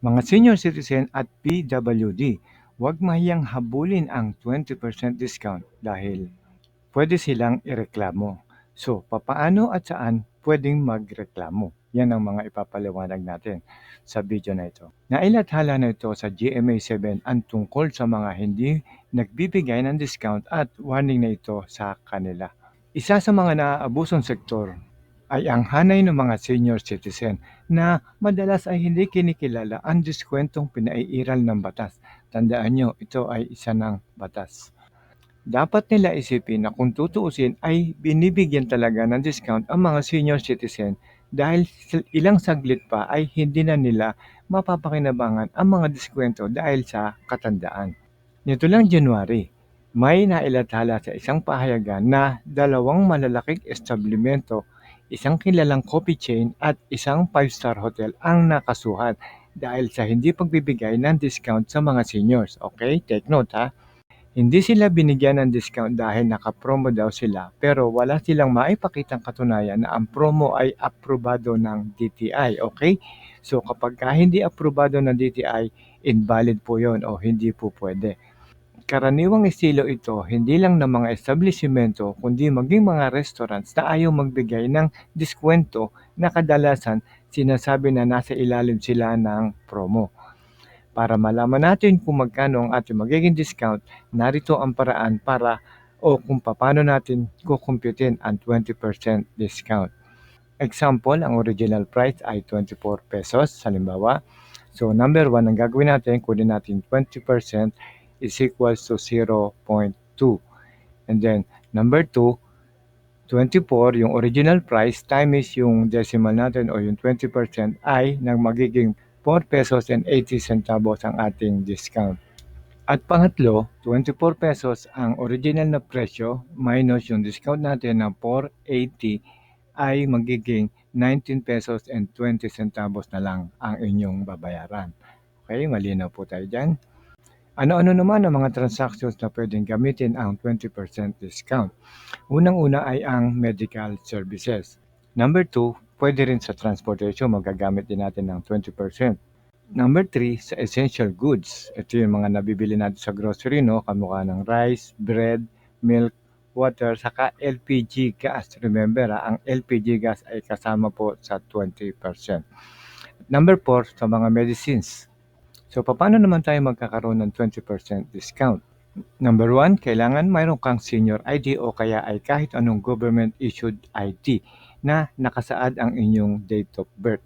Mga senior citizen at PWD, huwag mahiyang habulin ang 20% discount dahil pwede silang ireklamo. So, papaano at saan pwedeng magreklamo? Yan ang mga ipapaliwanag natin sa video na ito. Nailathala na ito sa GMA 7 ang tungkol sa mga hindi nagbibigay ng discount at warning na ito sa kanila. Isa sa mga naaabusong sektor ay ang hanay ng mga senior citizen na madalas ay hindi kinikilala ang diskwentong pinaiiral ng batas. Tandaan nyo, ito ay isa ng batas. Dapat nila isipin na kung tutuusin ay binibigyan talaga ng discount ang mga senior citizen dahil ilang saglit pa ay hindi na nila mapapakinabangan ang mga diskwento dahil sa katandaan. Nito lang January, may nailathala sa isang pahayagan na dalawang malalaking establishmento isang kilalang coffee chain at isang five-star hotel ang nakasuhan dahil sa hindi pagbibigay ng discount sa mga seniors. Okay? Take note ha. Hindi sila binigyan ng discount dahil nakapromo daw sila pero wala silang maipakitang katunayan na ang promo ay aprobado ng DTI. Okay? So kapag ka hindi aprobado ng DTI, invalid po yon o hindi po pwede. Karaniwang estilo ito hindi lang ng mga establishmento kundi maging mga restaurants na ayaw magbigay ng diskwento na kadalasan sinasabi na nasa ilalim sila ng promo. Para malaman natin kung magkano ang ating magiging discount, narito ang paraan para o kung paano natin kukumputin ang 20% discount. Example, ang original price ay 24 pesos, halimbawa. So, number 1, ang gagawin natin, kunin natin 20% is equals to 0.2. And then, number 2, 24, yung original price times yung decimal natin o yung 20% ay nang magiging 4 pesos and 80 centavos ang ating discount. At pangatlo, 24 pesos ang original na presyo minus yung discount natin na 480 ay magiging 19 pesos and 20 centavos na lang ang inyong babayaran. Okay, malinaw po tayo dyan. Ano-ano naman ang mga transactions na pwedeng gamitin ang 20% discount? Unang-una ay ang medical services. Number 2, pwede rin sa transportation, magagamit din natin ng 20%. Number 3, sa essential goods. Ito yung mga nabibili natin sa grocery, no? kamukha ng rice, bread, milk, water, saka LPG gas. Remember, ha, ang LPG gas ay kasama po sa 20%. Number 4, sa mga medicines. So, paano naman tayo magkakaroon ng 20% discount? Number one, kailangan mayroon kang senior ID o kaya ay kahit anong government-issued ID na nakasaad ang inyong date of birth.